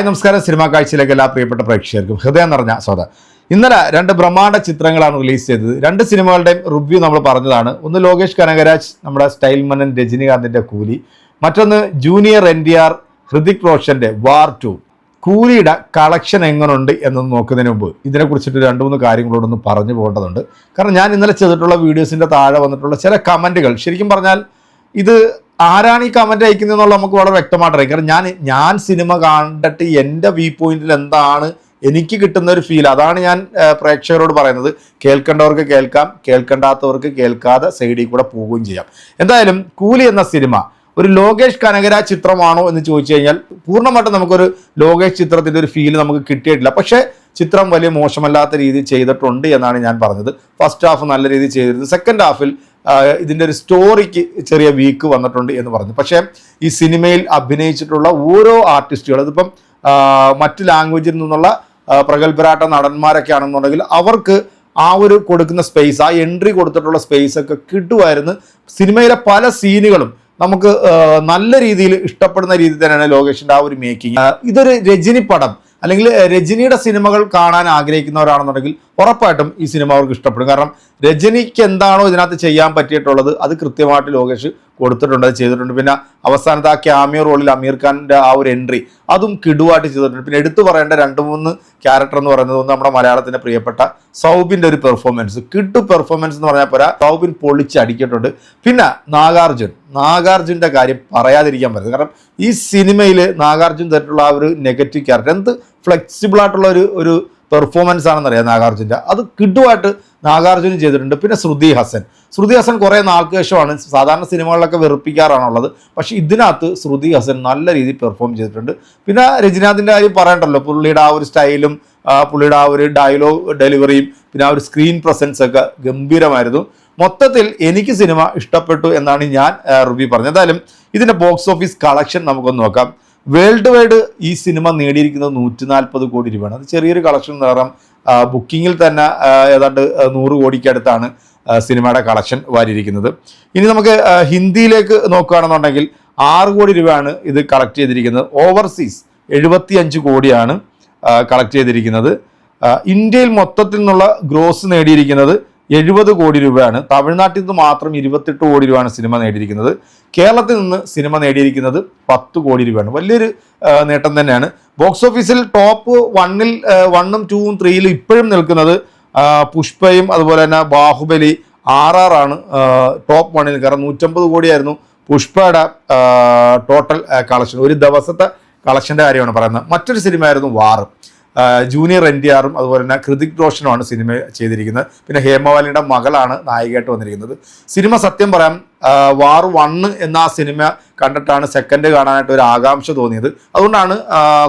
Hi നമസ്കാരം. Cinema കാഴ്ചയിലേക്ക് എല്ലാ പ്രിയപ്പെട്ട പ്രേക്ഷകർക്കും ഹൃദയം നിറഞ്ഞ സ്വത ഇന്നലെ രണ്ട് ബ്രഹ്മാണ്ഡ ചിത്രങ്ങളാണ് റിലീസ് ചെയ്തത്. രണ്ട് സിനിമകളുടെയും റിവ്യൂ നമ്മൾ പറഞ്ഞതാണ്. ഒന്ന് ലോകേഷ് കനകരാജ് നമ്മുടെ സ്റ്റൈൽ മനൻ രജനീകാന്തിന്റെ കൂലി. മറ്റൊന്ന് junior N T R Hrithik റോഷന്റെ വാർ ടു. കൂലിയുടെ കളക്ഷൻ എങ്ങനെയുണ്ട് എന്നൊന്ന് നോക്കുന്നതിന് മുമ്പ് ഇതിനെക്കുറിച്ചിട്ട് രണ്ട് മൂന്ന് കാര്യങ്ങളോടൊന്ന് പറഞ്ഞു പോകേണ്ടതുണ്ട്. കാരണം ഞാൻ ഇന്നലെ ചെയ്തിട്ടുള്ള വീഡിയോസിന്റെ താഴെ വന്നിട്ടുള്ള ചില കമന്റുകൾ ശരിക്കും പറഞ്ഞാൽ ഇത് ആരാണ് ഈ കമന്റ് അയക്കുന്നതെന്നുള്ള നമുക്ക് വളരെ വ്യക്തമായിട്ട് കാരണം ഞാൻ ഞാൻ സിനിമ കണ്ടിട്ട് എന്റെ വ്യൂ പോയിന്റിൽ എന്താണ് എനിക്ക് കിട്ടുന്ന ഒരു ഫീൽ അതാണ് ഞാൻ പ്രേക്ഷകരോട് പറയുന്നത്. കേൾക്കേണ്ടവർക്ക് കേൾക്കാം കേൾക്കേണ്ടാത്തവർക്ക് കേൾക്കാതെ സൈഡിൽ കൂടെ പോവുകയും ചെയ്യാം. എന്തായാലും കൂലി എന്ന സിനിമ ഒരു ലോകേഷ് കനകരാ ചിത്രമാണോ എന്ന് ചോദിച്ചു കഴിഞ്ഞാൽ പൂർണമായിട്ടും നമുക്കൊരു ലോകേഷ് ചിത്രത്തിന്റെ ഒരു ഫീൽ നമുക്ക് കിട്ടിയിട്ടില്ല. പക്ഷേ ചിത്രം വലിയ മോശമല്ലാത്ത രീതിയിൽ ചെയ്തിട്ടുണ്ട് എന്നാണ് ഞാൻ പറഞ്ഞത്. ഫസ്റ്റ് ഹാഫ് നല്ല രീതിയിൽ ചെയ്തിരുന്നു. സെക്കൻഡ് ഹാഫിൽ ഇതിന്റെ ഒരു സ്റ്റോറിക്ക് ചെറിയ വീക്ക് വന്നിട്ടുണ്ട് എന്ന് പറഞ്ഞു. പക്ഷേ ഈ സിനിമയിൽ അഭിനയിച്ചിട്ടുള്ള ഓരോ ആർട്ടിസ്റ്റുകൾ അതിപ്പം മറ്റ് ലാംഗ്വേജിൽ നിന്നുള്ള പ്രഗത്ഭരാട്ട നടന്മാരൊക്കെ ആണെന്നുണ്ടെങ്കിൽ അവർക്ക് ആ ഒരു കൊടുക്കുന്ന സ്പേസ് ആ എൻട്രി കൊടുത്തിട്ടുള്ള സ്പേസ് ഒക്കെ കിട്ടുമായിരുന്നു. സിനിമയിലെ പല സീനുകളും നമുക്ക് നല്ല രീതിയിൽ ഇഷ്ടപ്പെടുന്ന രീതിയിൽ തന്നെയാണ് ലോകേഷിന്റെ ആ ഒരു മേക്കിംഗ് ഇതൊരു രജനി പടം അല്ലെങ്കിൽ രജനിയുടെ സിനിമകൾ കാണാൻ ആഗ്രഹിക്കുന്നവരാണെന്നുണ്ടെങ്കിൽ ഉറപ്പായിട്ടും ഈ സിനിമ അവർക്ക് ഇഷ്ടപ്പെടും. കാരണം രജനിക്ക് എന്താണോ ഇതിനകത്ത് ചെയ്യാൻ പറ്റിയിട്ടുള്ളത് അത് കൃത്യമായിട്ട് ലോകേഷ് കൊടുത്തിട്ടുണ്ട് അത് ചെയ്തിട്ടുണ്ട്. പിന്നെ അവസാനത്തെ ആ ക്യാമിയോ റോളിൽ അമീർ ഖാന്റെ ആ ഒരു എൻട്രി അതും കിടുവായിട്ട് ചെയ്തിട്ടുണ്ട്. പിന്നെ എടുത്തു പറയേണ്ട രണ്ട് മൂന്ന് ക്യാരക്ടർ എന്ന് പറയുന്നത് ഒന്ന് നമ്മുടെ മലയാളത്തിന്റെ പ്രിയപ്പെട്ട സൗബിന്റെ ഒരു പെർഫോമൻസ് കിട്ടു പെർഫോമൻസ് എന്ന് പറഞ്ഞാൽ പോരാ സൗബിൻ പൊളിച്ച് അടിക്കിട്ടുണ്ട്. പിന്നെ നാഗാർജുൻ നാഗാർജുന്റെ കാര്യം പറയാതിരിക്കാൻ പറ്റും കാരണം ഈ സിനിമയിൽ നാഗാർജുൻ തരത്തിലുള്ള ആ ഒരു നെഗറ്റീവ് ക്യാരക്ടർ എന്ത് ഫ്ലെക്സിബിൾ ആയിട്ടുള്ള ഒരു ഒരു പെർഫോമൻസ് ആണെന്നറിയാം നാഗാർജുന്റെ. അത് കിടുവായിട്ട് നാഗാർജുൻ ചെയ്തിട്ടുണ്ട്. പിന്നെ ശ്രുതി ഹസൻ. ശ്രുതി ഹസൻ കുറേ നാൾക്ക് ശേഷമാണ് സാധാരണ സിനിമകളിലൊക്കെ വെറുപ്പിക്കാറാണുള്ളത്. പക്ഷേ ഇതിനകത്ത് ശ്രുതി ഹസൻ നല്ല രീതിയിൽ പെർഫോം ചെയ്തിട്ടുണ്ട്. പിന്നെ രജനീകാന്തിന്റെ കാര്യം പറയണ്ടല്ലോ. പുള്ളിയുടെ ആ ഒരു സ്റ്റൈലും പുള്ളിയുടെ ആ ഒരു ഡയലോഗ് ഡെലിവറിയും പിന്നെ ആ ഒരു സ്ക്രീൻ പ്രസൻസ് ഒക്കെ ഗംഭീരമായിരുന്നു. മൊത്തത്തിൽ എനിക്ക് സിനിമ ഇഷ്ടപ്പെട്ടു എന്നാണ് ഞാൻ റിവ്യൂ പറഞ്ഞത്. എന്തായാലും ഇതിന്റെ ബോക്സ് ഓഫീസ് കളക്ഷൻ നമുക്കൊന്ന് നോക്കാം. വേൾഡ് വൈഡ് ഈ സിനിമ നേടിയിരിക്കുന്നത് നൂറ്റി നാൽപ്പത് കോടി രൂപയാണ്. അത് ചെറിയൊരു കളക്ഷൻ കാരണം ബുക്കിങ്ങിൽ തന്നെ ഏതാണ്ട് നൂറ് കോടിക്കടുത്താണ് സിനിമയുടെ കളക്ഷൻ വാരിയിരിക്കുന്നത്. ഇനി നമുക്ക് ഹിന്ദിയിലേക്ക് നോക്കുകയാണെന്നുണ്ടെങ്കിൽ ആറ് കോടി രൂപയാണ് ഇത് കളക്ട് ചെയ്തിരിക്കുന്നത്. ഓവർസീസ് എഴുപത്തി അഞ്ച് കോടിയാണ് കളക്ട് ചെയ്തിരിക്കുന്നത്. ഇന്ത്യയിൽ മൊത്തത്തിൽ നിന്നുള്ള ഗ്രോസ് നേടിയിരിക്കുന്നത് എഴുപത് കോടി രൂപയാണ്. തമിഴ്നാട്ടിൽ നിന്ന് മാത്രം ഇരുപത്തെട്ട് കോടി രൂപയാണ് സിനിമ നേടിയിരിക്കുന്നത്. കേരളത്തിൽ നിന്ന് സിനിമ നേടിയിരിക്കുന്നത് പത്ത് കോടി രൂപയാണ്. വലിയൊരു നേട്ടം തന്നെയാണ്. ബോക്സ് ഓഫീസിൽ ടോപ്പ് വണ്ണിൽ വണ്ണും ടൂവും ത്രീയിലും ഇപ്പോഴും നിൽക്കുന്നത് പുഷ്പയും അതുപോലെ തന്നെ ബാഹുബലി ആർ ആർ ആണ് ടോപ്പ് വണ്ണിൽ കാരണം നൂറ്റമ്പത് കോടിയായിരുന്നു പുഷ്പയുടെ ടോട്ടൽ കളക്ഷൻ ഒരു ദിവസത്തെ കളക്ഷന്റെ കാര്യമാണ് പറയുന്നത്. മറ്റൊരു സിനിമയായിരുന്നു വാറ് ജൂനിയർ എൻ ടി ആറും അതുപോലെ തന്നെ കൃതിക് റോഷനുമാണ് സിനിമ ചെയ്തിരിക്കുന്നത്. പിന്നെ ഹേമവാലിയുടെ മകളാണ് നായികയായിട്ട് വന്നിരിക്കുന്നത്. സിനിമ സത്യം പറയാം വാർ വണ്ണ് എന്ന ആ സിനിമ കണ്ടിട്ടാണ് സെക്കൻഡ് കാണാനായിട്ട് ഒരു ആകാംക്ഷ തോന്നിയത്. അതുകൊണ്ടാണ്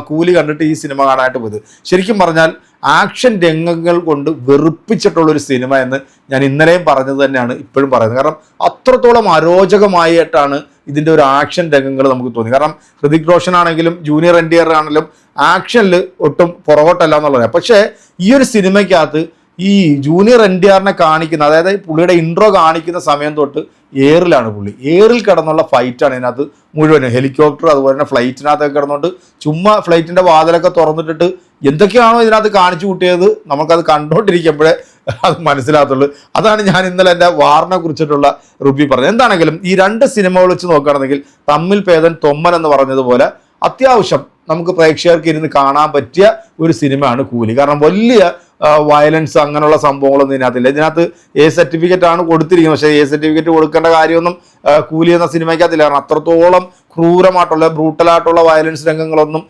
കൂലി കണ്ടിട്ട് ഈ സിനിമ കാണാനായിട്ട് പോയത്. ശരിക്കും പറഞ്ഞാൽ ആക്ഷൻ രംഗങ്ങൾ കൊണ്ട് വെറുപ്പിച്ചിട്ടുള്ളൊരു സിനിമ എന്ന് ഞാൻ ഇന്നലെയും പറഞ്ഞത് തന്നെയാണ് ഇപ്പോഴും പറയുന്നത്. കാരണം അത്രത്തോളം അരോചകമായിട്ടാണ് ഇതിന്റെ ഒരു ആക്ഷൻ രംഗങ്ങൾ നമുക്ക് തോന്നി. കാരണം ഹൃതിക് റോഷൻ ആണെങ്കിലും ജൂനിയർ എൻ ഡി ആർ ആണെങ്കിലും ആക്ഷനിൽ ഒട്ടും പുറകോട്ടല്ല എന്നുള്ളത് പക്ഷേ ഈ ഒരു സിനിമയ്ക്കകത്ത് ഈ ജൂനിയർ എൻ ഡി ആറിനെ കാണിക്കുന്ന അതായത് പുള്ളിയുടെ ഇൻട്രോ കാണിക്കുന്ന സമയം തൊട്ട് എയറിലാണ് പുള്ളി. എയറിൽ കിടന്നുള്ള ഫൈറ്റാണ് ഇതിനകത്ത് മുഴുവനും. ഹെലികോപ്റ്റർ അതുപോലെ തന്നെ ഫ്ലൈറ്റിനകത്തൊക്കെ കിടന്നുകൊണ്ട് ചുമ്മാ ഫ്ലൈറ്റിന്റെ വാതിലൊക്കെ തുറന്നിട്ടിട്ട് എന്തൊക്കെയാണോ ഇതിനകത്ത് കാണിച്ചു കൂട്ടിയത് നമുക്കത് കണ്ടുകൊണ്ടിരിക്കുമ്പോഴേ അത് മനസ്സിലാകത്തുള്ളൂ. അതാണ് ഞാൻ ഇന്നലെ എന്റെ വാറിനെ കുറിച്ചിട്ടുള്ള റിവ്യൂ പറഞ്ഞത്. എന്താണെങ്കിലും ഈ രണ്ട് സിനിമകൾ വെച്ച് നോക്കുകയാണെങ്കിൽ തമ്മിൽ പേദൻ തൊമ്മൻ എന്ന് പറഞ്ഞതുപോലെ അത്യാവശ്യം നമുക്ക് പ്രേക്ഷകർക്ക് ഇരുന്ന് കാണാൻ പറ്റിയ ഒരു സിനിമയാണ് കൂലി. കാരണം വലിയ വയലൻസ് അങ്ങനെയുള്ള സംഭവങ്ങളൊന്നും ഇതിനകത്തില്ല. ഇതിനകത്ത് എ സർട്ടിഫിക്കറ്റ് ആണ് കൊടുത്തിരിക്കുന്നത്. പക്ഷേ എ സർട്ടിഫിക്കറ്റ് കൊടുക്കേണ്ട കാര്യമൊന്നും കൂലി എന്ന സിനിമയ്ക്കകത്തില്ല. കാരണം അത്രത്തോളം ക്രൂരമായിട്ടുള്ള ബ്രൂട്ടലായിട്ടുള്ള വയലൻസ് രംഗങ്ങളൊന്നും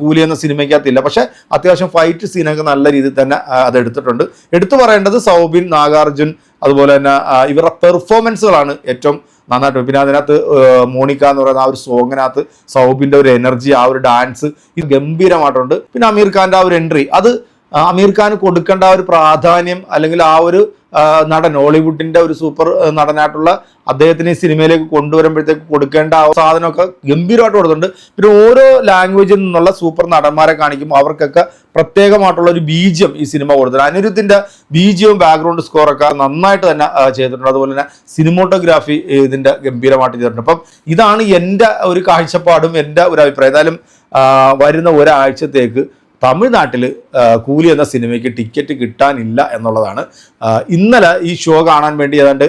കൂലി എന്ന സിനിമയ്ക്കകത്തില്ല. പക്ഷേ അത്യാവശ്യം ഫൈറ്റ് സീനൊക്കെ നല്ല രീതിയിൽ തന്നെ അത് എടുത്തിട്ടുണ്ട്. എടുത്തു പറയേണ്ടത് സൗബിൻ നാഗാർജുൻ അതുപോലെ തന്നെ ഇവരുടെ പെർഫോമൻസുകളാണ് ഏറ്റവും നന്നായിട്ട്. പിന്നെ അതിനകത്ത് മോണിക്ക എന്ന് പറയുന്ന ആ ഒരു സോങ്ങിനകത്ത് സൗബിന്റെ ഒരു എനർജി ആ ഒരു ഡാൻസ് ഇത് ഗംഭീരമായിട്ടുണ്ട്. പിന്നെ അമീർ ഖാന്റെ ആ ഒരു എൻട്രി അത് അമീർ ഖാൻ കൊടുക്കേണ്ട ഒരു പ്രാധാന്യം അല്ലെങ്കിൽ ആ ഒരു നടൻ ഹോളിവുഡിന്റെ ഒരു സൂപ്പർ നടനായിട്ടുള്ള അദ്ദേഹത്തിന് ഈ സിനിമയിലേക്ക് കൊണ്ടുവരുമ്പോഴത്തേക്ക് കൊടുക്കേണ്ട ആ സാധനമൊക്കെ ഗംഭീരമായിട്ട് കൊടുത്തിട്ടുണ്ട്. പിന്നെ ഓരോ ലാംഗ്വേജിൽ നിന്നുള്ള സൂപ്പർ നടന്മാരെ കാണിക്കുമ്പോൾ അവർക്കൊക്കെ പ്രത്യേകമായിട്ടുള്ള ഒരു ബീജം ഈ സിനിമ കൊടുത്തിട്ടുണ്ട്. അനിരുദ്ധിന്റെ ബീജവും ബാക്ക്ഗ്രൗണ്ട് സ്കോറൊക്കെ നന്നായിട്ട് തന്നെ ചെയ്തിട്ടുണ്ട്. അതുപോലെ തന്നെ സിനിമോട്ടോഗ്രാഫി ഇതിന്റെ ഗംഭീരമായിട്ട് ചെയ്തിട്ടുണ്ട്. അപ്പം ഇതാണ് എന്റെ ഒരു കാഴ്ചപ്പാടും എന്റെ ഒരു അഭിപ്രായം. ഏതായാലും വരുന്ന ഒരാഴ്ചത്തേക്ക് തമിഴ്നാട്ടിൽ കൂലി എന്ന സിനിമയ്ക്ക് ടിക്കറ്റ് കിട്ടാനില്ല എന്നുള്ളതാണ്. ഇന്നലെ ഈ ഷോ കാണാൻ വേണ്ടി ഏതാണ്ട്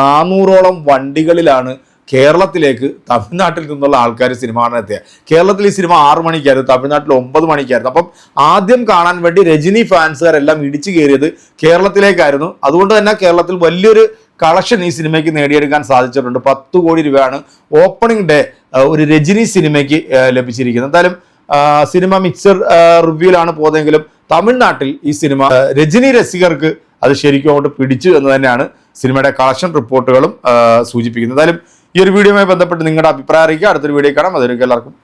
നാനൂറോളം വണ്ടികളിലാണ് കേരളത്തിലേക്ക് തമിഴ്നാട്ടിൽ നിന്നുള്ള ആൾക്കാർ സിനിമ കാണാൻ എത്തിയത് കേരളത്തിൽ ഈ സിനിമ ആറ് മണിക്കായിരുന്നു തമിഴ്നാട്ടിൽ ഒമ്പത് മണിക്കായിരുന്നു. അപ്പം ആദ്യം കാണാൻ വേണ്ടി രജനി ഫാൻസുകാരെല്ലാം ഇടിച്ചു കയറിയത് കേരളത്തിലേക്കായിരുന്നു. അതുകൊണ്ട് തന്നെ കേരളത്തിൽ വലിയൊരു കളക്ഷൻ ഈ സിനിമയ്ക്ക് നേടിയെടുക്കാൻ സാധിച്ചിട്ടുണ്ട്. പത്ത് കോടി രൂപയാണ് ഓപ്പണിംഗ് ഡേ ഒരു രജനി സിനിമയ്ക്ക് ലഭിച്ചിരിക്കുന്നത്. എന്തായാലും സിനിമ മിക്സർ റിവ്യൂലാണ് പോയതെങ്കിലും തമിഴ്നാട്ടിൽ ഈ സിനിമ രജനി രസികർക്ക് അത് ശരിക്കും അങ്ങോട്ട് പിടിച്ചു എന്ന് തന്നെയാണ് സിനിമയുടെ കളക്ഷൻ റിപ്പോർട്ടുകളും സൂചിപ്പിക്കുന്നത്. എന്തായാലും ഈ ഒരു വീഡിയോയുമായി ബന്ധപ്പെട്ട് നിങ്ങളുടെ അഭിപ്രായം അറിയിക്കുക. അടുത്തൊരു വീഡിയോ കാണാം. അതൊരു എല്ലാവർക്കും